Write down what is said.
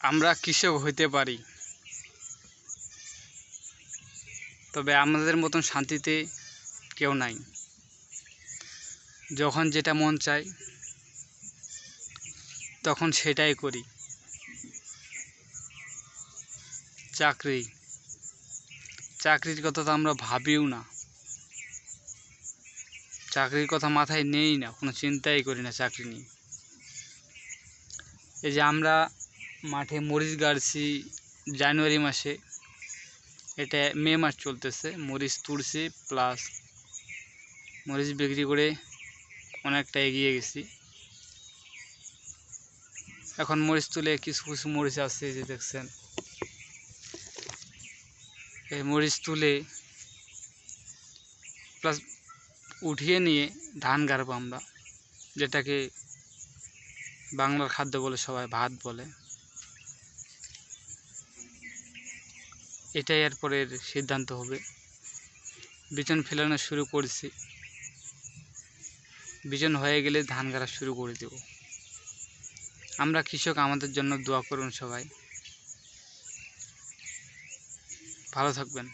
আমরা কৃষক হইতে পারি। তবে আমাদের মতন শান্তিতে কেউ নাই। যখন যেটা মন চায়, তখন সেটাই করি। চাকরি। চাকরির কথা তো আমরা ভাবিও না। চাকরির কথা মাথায় নেই না, কোনো চিন্তাই করি না চাকরি নিয়ে। এই যে আমরা মাঠে মরিচ গাড়ছি জানুয়ারি মাসে। এটা মে মাস চলতেছে। মরিচ তুলছি প্লাস মরিচ বিক্রি করে অনেকটা এগিয়ে গেছি। এখন মরিচ তুলে কিছু কিছু মরিচ আছে যে দেখছেন। এই মরিচ তুলে প্লাস উঠিয়ে নিয়ে ধান গাড়বো আমরা, যেটাকে বাংলার খাদ্য বলে সবাই ভাত বলে। এটাই এরপরের সিদ্ধান্ত হবে। বিচন ফেলানো শুরু করছি। বিজন হয়ে গেলে ধান গাড়া শুরু করে দেব। আমরা কৃষক, আমাদের জন্য দোয়া করুন সবাই। ভালো থাকবেন।